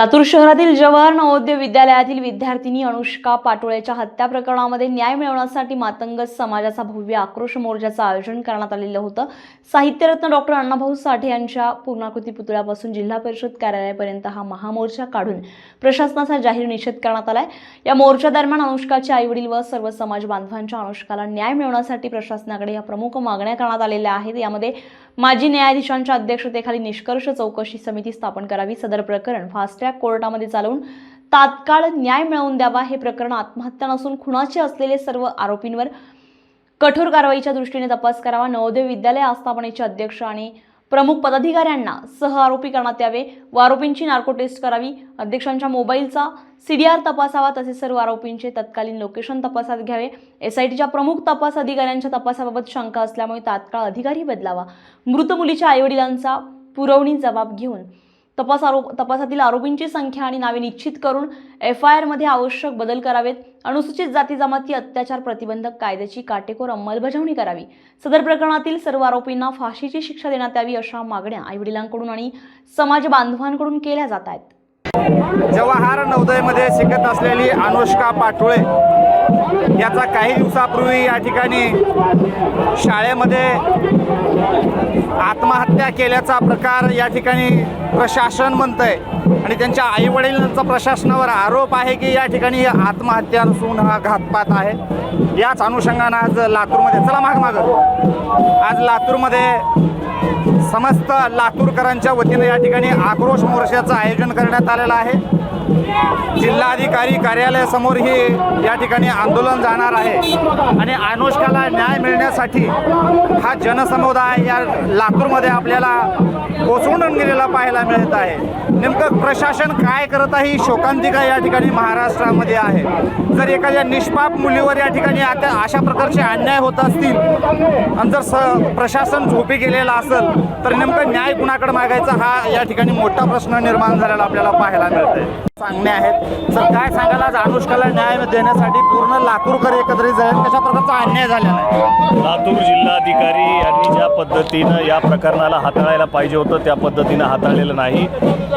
लातूर शहरातील जवाहर नवोदय विद्यालयातील विद्यार्थिनी अनुष्का पाटोळेच्या हत्या प्रकरणामध्ये न्याय मिळवण्यासाठी मातंग समाजाचा भव्य आक्रोश मोर्चाचं आयोजन करण्यात आलेलं होतं. साहित्यरत्न डॉक्टर अण्णाभाऊ साठे यांच्या पूर्णाकृती पुतळ्यापासून जिल्हा परिषद कार्यालयापर्यंत हा महामोर्चा काढून प्रशासनाचा जाहीर निषेध करण्यात आलाय. या मोर्चादरम्यान अनुष्काचे आईवडील व सर्व समाज बांधवांच्या अनुष्काला न्याय मिळवण्यासाठी प्रशासनाकडे या प्रमुख मागण्या करण्यात आलेल्या आहेत. यामध्ये माजी न्यायाधीशांच्या अध्यक्षतेखाली निष्कर्ष चौकशी समिती स्थापन करावी सदर प्रकरण फास्ट ट्रॅक कोर्टामध्ये चालवून तात्काळ न्याय मिळवून द्यावा हे प्रकरण आत्महत्या नसून खुनाचे असलेले सर्व आरोपींवर कठोर कारवाईच्या दृष्टीने तपास करावा. नवोदय विद्यालय आस्थापनेचे अध्यक्ष आणि प्रमुख पदाधिकाऱ्यांना सह आरोपी करण्यात यावे. व आरोपींची नार्को टेस्ट करावी. अध्यक्षांच्या मोबाईलचा सीडीआर तपासावा. तसेच सर्व आरोपींचे तत्कालीन लोकेशन तपासात घ्यावे. एसआयटीच्या प्रमुख तपास अधिकाऱ्यांच्या तपासाबाबत शंका असल्यामुळे तात्काळ अधिकारी बदलावा. मृत मुलीच्या आईवडिलांचा पुरवणी जबाब घेऊन तपास आरोप तपासातील आरोपींची संख्या आणि नावे निश्चित करून एफ आय आरमध्ये आवश्यक बदल करावेत. अनुसूचित जाती जमाती अत्याचार प्रतिबंधक कायद्याची काटेकोर अंमलबजावणी करावी. सदर प्रकरणातील सर्व आरोपींना फाशीची शिक्षा देण्यात यावी अशा मागण्या आईवडिलांकडून आणि समाज बांधवांकडून केल्या जात आहेत. जवाहर नवोदयमध्ये शिकत असलेली अनुष्का पाटोळे याचा काही दिवसापूर्वी या ठिकाणी शाळेमध्ये आत्महत्या केल्याचा प्रकार या ठिकाणी प्रशासन म्हणतंय. आणि त्यांच्या आईवडिलांचा प्रशासनावर आरोप आहे की या ठिकाणी आत्महत्या नसून हा घातपात आहे. याच अनुषंगानं आज लातूरमध्ये चला माग माग. आज लातूरमध्ये समस्त लातूरकरांच्या वतीनं या ठिकाणी आक्रोश मोर्चाचं आयोजन करण्यात आलेलं आहे. जिल्हाधिकारी कार्यालयासमोर ही या ठिकाणी आंदोलन जाणार आहे. आणि अनुष्काला न्याय मिळण्यासाठी हा जनसमुदाय या लातूरमध्ये आपल्याला कोसळून गेलेला पाहायला मिळत आहे. नेमकं प्रशासन काय करत आहे ही शोकांतिका या ठिकाणी महाराष्ट्रामध्ये आहे. जर एखाद्या निष्पाप मुलीवर या ठिकाणी आता अशा प्रकारचे अन्याय होत असतील आणि जर स प्रशासन झोपी गेलेलं असेल तर नेमकं न्याय कुणाकडे मागायचा हा या ठिकाणी मोठा प्रश्न निर्माण झालेला आपल्याला पाहायला मिळत मिळतंय सांगणे आहेत. सर काय सांगाल आज अनुष्काला न्याय देण्यासाठी पूर्ण लातूरकर एकत्रित झाले कशा प्रकारचा अन्याय झालेला आहे? लातूर जिल्हाधिकारी यांनी ज्या पद्धतीनं या प्रकरणाला हाताळायला पाहिजे होतं त्या पद्धतीनं हाताळलेलं नाही.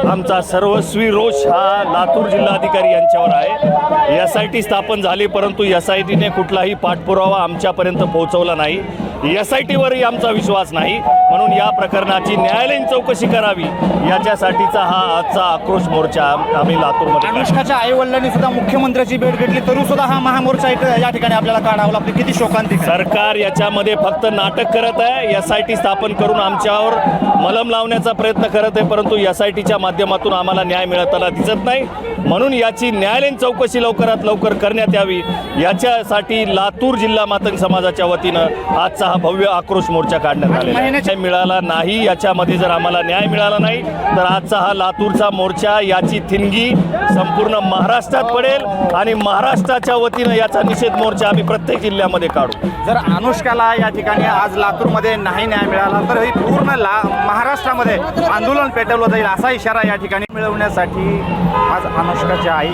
आमचा सर्वस्वी रोष हा लातूर जिल्हाधिकारी यांच्यावर आहे. एस आय टी स्थापन झाली परंतु एस आय टीने कुठलाही पाठपुरावा आमच्यापर्यंत पोहोचवला नाही. एस आय टीवरही आमचा विश्वास नाही. म्हणून या प्रकरणाची न्यायालयीन चौकशी करावी. याच्यासाठीचा हा आजचा आक्रोश मोर्चा आम्ही लातूरमध्ये. अनुष्काच्या आई वडिलांनी सुद्धा मुख्यमंत्र्याची भेट घेतली तरी सुद्धा हा महामोर्चा इथं या ठिकाणी आपल्याला काढावा लागतो. किती शोकांतिक. सरकार याच्यामध्ये फक्त नाटक करत आहे. एस आय टी स्थापन करून आमच्यावर मलम लावण्याचा प्रयत्न करत आहे परंतु एस आय टीच्या माध्यमातून आम्हाला न्याय मिळताना दिसत नाही. म्हणून याची न्यायालयीन चौकशी लवकरात लवकर करण्यात यावी. याच्यासाठी लातूर जिल्हा मातंग समाजाच्या वतीनं आजचा हा भव्य आक्रोश मोर्चा काढण्यात आलेला मिळाला नाही याच्यामध्ये जर आम्हाला न्याय मिळाला नाही तर आजचा हा लातूरचा मोर्चा याची थिनगी संपूर्ण महाराष्ट्रात पडेल आणि महाराष्ट्राच्या वतीनं याचा निषेध मोर्चा आम्ही प्रत्येक जिल्ह्यामध्ये काढू. जर अनुष्काला या ठिकाणी आज लातूरमध्ये नाही न्याय मिळाला तर ही पूर्ण ला महाराष्ट्रामध्ये आंदोलन पेटवलं जाईल असा इशारा या ठिकाणी मिळवण्यासाठी आज अनुष्काची आई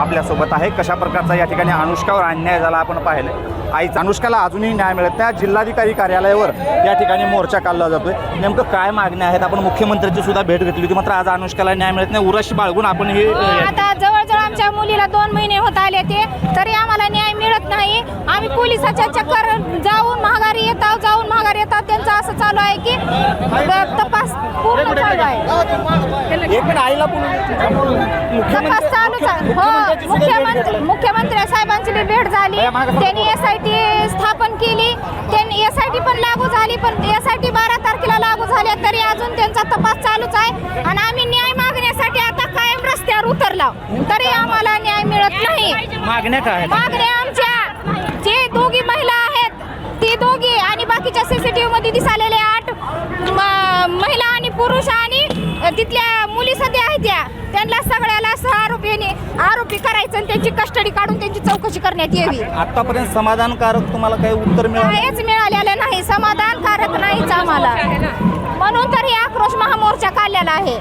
आपल्यासोबत आहे. कशा प्रकारचा या ठिकाणी अनुष्कावर अन्याय झाला आपण पाहिलं आई अनुष्काला अजूनही न्याय मिळत त्या जिल्हाधिकारी कार्यालयावर या ठिकाणी मोर्चा काढला जातोय. नेमकं काय मागण्या आहेत? आपण मुख्यमंत्र्यांची सुद्धा भेट घेतली होती. मात्र आज अनुष्काला न्याय मिळत नाही. उराशी बाळगून आपण हे आता जवळजवळ आमच्या मुलीला दोन महिने होत आले ते तरी आम्हाला न्याय मिळत नाही. आम्ही पोलिसाच्या चक्कर जाऊन महागारी येतात जाऊन महागारी येतात. त्यांचं असं चालू आहे की तपास पूर्ण चालू आहे. एक मिनिट आईला तपास चालूच आहे. हो मुख्यमंत्री मुख्यमंत्री साहेबांची बी भेट झाली. त्यांनी एस आय टी स्थापन केली. त्यांनी एस आय टी पण लागू झाली पण एस आय टी बारा तारखेला लागू झाली तरी अजून त्यांचा तपास चालूच आहे. आणि आम्ही न्याय मागण्यासाठी आता कायम रस्त्यावर उतरलो. तरी आम्हाला न्याय मिळत नाही. मागण्या काय मागण्या आमच्या जे दोघी महिला आहेत ती दोघी आणि बाकीच्या सीसीटीव्ही मध्ये दिसालेले आठ महिला आणि पुरुष आणि तिथल्या मुली सध्या आहेत त्या. त्यांना सगळ्याला सह आरोपीने आरोपी करायचं आणि त्यांची कस्टडी काढून त्यांची चौकशी करण्यात यावी. आतापर्यंत समाधानकारक तुम्हाला काही उत्तर काहीच मिळालेलं नाही. समाधानकारक नाहीच आम्हाला. म्हणून तर हे आक्रोश महामोर्चा काढलेला आहे.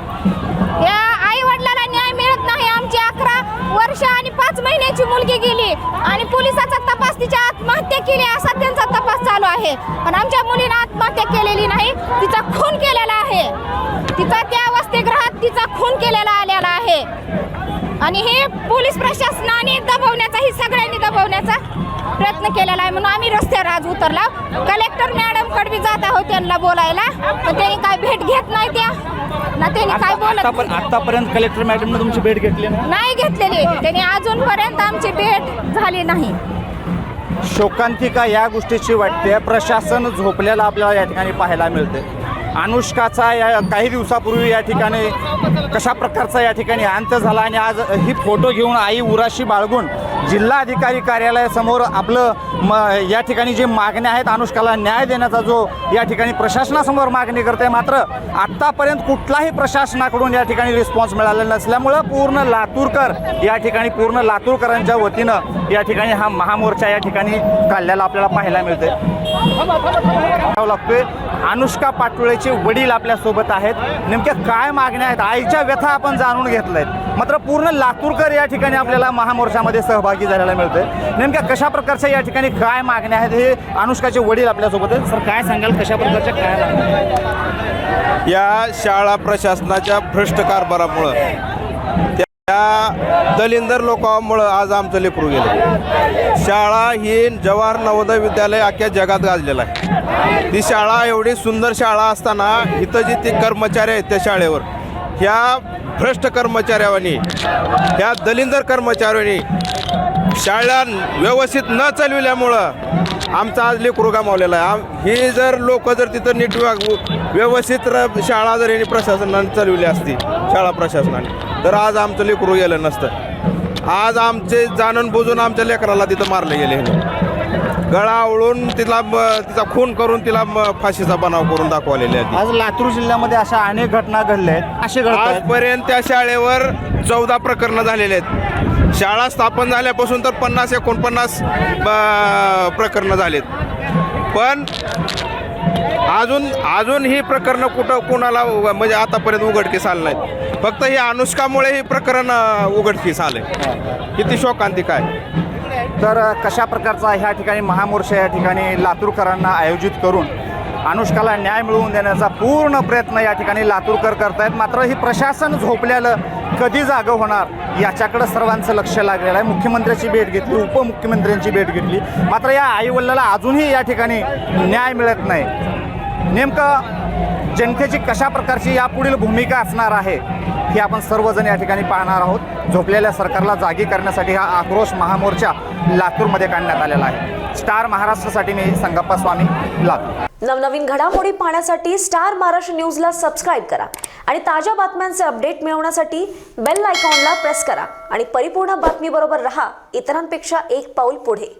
या आई वडिलाला न्याय मिळत नाही. आमची अकरा वर्ष आणि पाच महिन्याची मुलगी गेली आणि पोलिसाचा तपास तिच्या आत्महत्या केली असा त्यांचा चालू आहे. पण आमच्या मुलीनं आत्महत्या केलेली नाही. तिचा खून केलेला आहे. तिचा त्या वसतिगृहात तिचा खून केलेला आलेला आहे. आणि हे पोलीस प्रशासनाने दबवण्याचा ही सगळ्यांनी दबवण्याचा प्रयत्न केलेला आहे म्हणून आम्ही रस्त्यावर आज उतरला. कलेक्टर मॅडमकडे बी जात आहोत त्यांना बोलायला. पण त्यांनी काय भेट घेत नाही त्या. ना त्यांनी काय बोलत आतापर्यंत आतापर्यंत कलेक्टर मॅडमने तुमची भेट घेतली नाही घेतलेली. त्यांनी अजूनपर्यंत आमची भेट झाली नाही. शोकांतिका या गोष्टीची वाटते. प्रशासन झोपलेलं आपल्याला या ठिकाणी पाहायला मिळते अनुष्काचा या काही दिवसापूर्वी या ठिकाणी कशा प्रकारचा या ठिकाणी अंत झाला आणि आज ही फोटो घेऊन आई उराशी बाळगून जिल्हाधिकारी कार्यालयासमोर आपलं म या ठिकाणी जे मागण्या आहेत अनुष्काला न्याय देण्याचा जो या ठिकाणी प्रशासनासमोर मागणी करते मात्र आत्तापर्यंत कुठलाही प्रशासनाकडून या ठिकाणी रिस्पॉन्स मिळालेला नसल्यामुळं पूर्ण लातूरकर या ठिकाणी पूर्ण लातूरकरांच्या वतीनं या ठिकाणी हा महामोर्चा या ठिकाणी काढलेला आपल्याला पाहायला मिळते लागतोय. अनुष्का पाटोळेचे वडील आपल्यासोबत आहेत. नेमक्या काय मागण्या आहेत? आईच्या व्यथा आपण जाणून घेतल्या. आहेत मात्र पूर्ण लातूरकर या ठिकाणी आपल्याला महामोर्चामध्ये सहभागी झालेला मिळतोय. नेमक्या कशा प्रकारच्या या ठिकाणी काय मागण्या आहेत? हे अनुष्काचे वडील आपल्यासोबत आहेत. सर काय सांगाल? कशा प्रकारच्या काय मागण्या या शाळा प्रशासनाच्या भ्रष्ट कारभारामुळं त्या दलिंदर लोकांमुळं आज आमचं लेकरू गेलं. शाळा ही जवाहर नवोदय विद्यालय अख्ख्या जगात गाजलेलं आहे. ती शाळा एवढी सुंदर शाळा असताना इथं जी ती कर्मचारी आहेत त्या शाळेवर ह्या भ्रष्ट कर्मचाऱ्यावानी ह्या दलिंदर कर्मचाऱ्यांनी शाळा व्यवस्थित न चालविल्यामुळं आमचा आज लेकरू गमावलेला आहे. आम ही जर लोक जर तिथं नीट व्यवस्थित र शाळा जर यांनी प्रशासनाने चालविली असती शाळा प्रशासनाने तर आज आमचं लेकरू गेलं नसतं. आज आमचे जाणून बुजून आमच्या लेकराला तिथं मारले गेले. गळा आवळून तिला तिचा खून करून तिला फाशीचा बनाव करून दाखवलेले आहेत आज लातूर जिल्ह्यामध्ये अशा अनेक घटना घडल्या आहेत. असे आजपर्यंत त्या शाळेवर चौदा प्रकरणं झालेले आहेत. शाळा स्थापन झाल्यापासून तर पन्नास एकोणपन्नास ब- प्रकरणं झालेत. पण अजून अजून ही प्रकरणं कुठं कुणाला म्हणजे आतापर्यंत उघडकीस आलं नाहीत. फक्त ही अनुष्कामुळे ही प्रकरण अ, उघडकीस आले किती शोकांतिक आहे तर कशा प्रकारचा ह्या ठिकाणी महामोर्चा या ठिकाणी लातूरकरांना आयोजित करून अनुष्काला न्याय मिळवून देण्याचा पूर्ण प्रयत्न या ठिकाणी लातूरकर करतायत. मात्र ही प्रशासन झोपल्यालं कधी जागं होणार याच्याकडं सर्वांचं लक्ष लागलेलं आहे. मुख्यमंत्र्याची भेट घेतली उपमुख्यमंत्र्यांची भेट घेतली. मात्र या आईवडिलाला अजूनही या ठिकाणी न्याय मिळत नाही. नेमकं जनतेची कशा प्रकारची यापुढील भूमिका असणार आहे हे आपण सर्वजण या ठिकाणी पाहणार आहोत. झोपलेल्या सरकारला जागी करण्यासाठी हा आक्रोश महामोर्चा लातूरमध्ये काढण्यात आलेला आहे. स्टार महाराष्ट्रासाठी मी संगप्पा स्वामी लातूर. नवनवीन घडामोडी पाहण्यासाठी स्टार महाराष्ट्र न्यूजला सबस्क्राईब करा आणि ताज्या बातम्यांचे अपडेट मिळवण्यासाठी बेल आयकॉनला प्रेस करा आणि परिपूर्ण बातमीबरोबर रहा इतरांपेक्षा एक पाऊल पुढे.